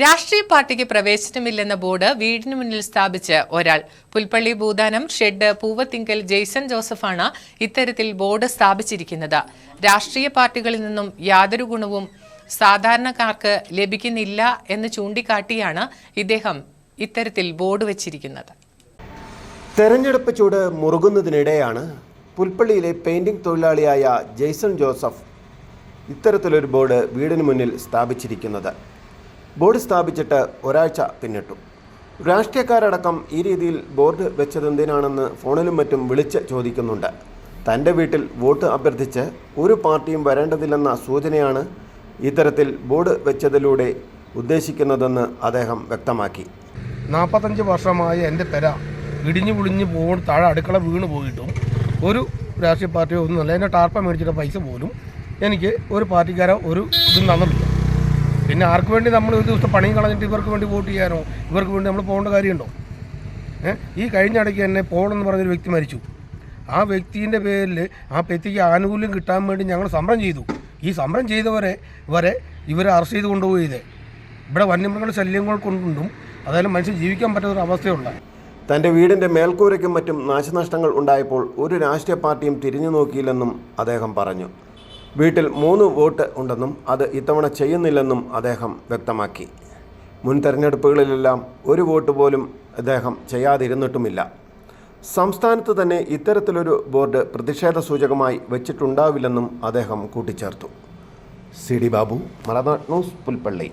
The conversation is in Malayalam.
രാഷ്ട്രീയ പാർട്ടിക്ക് പ്രവേശനമില്ലെന്ന ബോർഡ് വീടിന് മുന്നിൽ സ്ഥാപിച്ച് ഒരാൾ. പുൽപ്പള്ളി ഭൂദാനം ഷെഡ് പൂവത്തിങ്കൽ ജെയ്സൺ ജോസഫാണ് ഇത്തരത്തിൽ ബോർഡ് സ്ഥാപിച്ചിരിക്കുന്നത്. രാഷ്ട്രീയ പാർട്ടികളിൽ നിന്നും യാതൊരു ഗുണവും സാധാരണക്കാർക്ക് ലഭിക്കുന്നില്ല എന്ന് ചൂണ്ടിക്കാട്ടിയാണ് ഇദ്ദേഹം ഇത്തരത്തിൽ ബോർഡ് വച്ചിരിക്കുന്നത്. തെരഞ്ഞെടുപ്പ് ചൂട് മുറുകുന്നതിനിടെയാണ് പുൽപ്പള്ളിയിലെ പെയിന്റിംഗ് തൊഴിലാളിയായ ജെയ്സൺ ജോസഫ് ഇത്തരത്തിലൊരു ബോർഡ് വീടിന് മുന്നിൽ സ്ഥാപിച്ചിരിക്കുന്നത്. ബോർഡ് സ്ഥാപിച്ചിട്ട് ഒരാഴ്ച പിന്നിട്ടു. രാഷ്ട്രീയക്കാരടക്കം ഈ രീതിയിൽ ബോർഡ് വെച്ചതെന്തിനാണെന്ന് ഫോണിലും മറ്റും വിളിച്ച് ചോദിക്കുന്നുണ്ട്. തന്റെ വീട്ടിൽ വോട്ട് അഭ്യർത്ഥിച്ച് ഒരു പാർട്ടിയും വരേണ്ടതില്ലെന്ന സൂചനയാണ് ഇത്തരത്തിൽ ബോർഡ് വെച്ചതിലൂടെ ഉദ്ദേശിക്കുന്നതെന്ന് അദ്ദേഹം വ്യക്തമാക്കി. നാൽപ്പത്തഞ്ച് വർഷമായി എന്റെ പെര ഇടിഞ്ഞു പൊളിഞ്ഞ് പോകും താഴെ അടുക്കള വീണ് പോയിട്ടും ഒരു രാഷ്ട്രീയ പാർട്ടിയോ ഒന്നുമല്ല എന്റെ ടാർപ്പ മേടിച്ചിട്ട പൈസ പോലും എനിക്ക് ഒരു പാർട്ടിക്കാരോ ഒരു ഇതും തന്നിട്ടില്ല. പിന്നെ ആർക്ക് വേണ്ടി നമ്മൾ ഒരു ദിവസത്തെ പണിയും കളഞ്ഞിട്ട് ഇവർക്ക് വേണ്ടി വോട്ട് ചെയ്യാനോ? ഇവർക്ക് വേണ്ടി നമ്മൾ പോകേണ്ട കാര്യമുണ്ടോ? ഈ കഴിഞ്ഞ ഇടയ്ക്ക് തന്നെ പോളെന്ന് പറഞ്ഞൊരു വ്യക്തി മരിച്ചു. ആ വ്യക്തിന്റെ പേരിൽ ആ വ്യക്തിക്ക് ആനുകൂല്യം കിട്ടാൻ വേണ്ടി ഞങ്ങൾ സമരം ചെയ്തു. ഈ സമരം ചെയ്തവരെ വരെ ഇവരെ അറസ്റ്റ് ചെയ്ത് കൊണ്ടുപോയി ചെയ്തേ ഇവിടെ വന്യമൃഗങ്ങളുടെ ശല്യങ്ങൾ കൊണ്ടും അതായത് മനുഷ്യൻ ജീവിക്കാൻ പറ്റാത്ത ഒരു അവസ്ഥയുള്ള തന്റെ വീടിന്റെ മേൽക്കൂരയ്ക്കും മറ്റും നാശനഷ്ടങ്ങൾ ഉണ്ടായപ്പോൾ ഒരു രാഷ്ട്രീയ പാർട്ടിയും തിരിഞ്ഞു നോക്കിയില്ലെന്നും അദ്ദേഹം പറഞ്ഞു. വീട്ടിൽ മൂന്ന് വോട്ട് ഉണ്ടെന്നും അത് ഇത്തവണ ചെയ്യുന്നില്ലെന്നും അദ്ദേഹം വ്യക്തമാക്കി. മുൻ തെരഞ്ഞെടുപ്പുകളിലെല്ലാം ഒരു വോട്ട് പോലും അദ്ദേഹം ചെയ്യാതിരുന്നിട്ടുമില്ല. സംസ്ഥാനത്ത് തന്നെ ഇത്തരത്തിലൊരു ബോർഡ് പ്രതിഷേധ സൂചകമായി വെച്ചിട്ടുണ്ടാവില്ലെന്നും അദ്ദേഹം കൂട്ടിച്ചേർത്തു. C D Babu Malanad news Pulpally.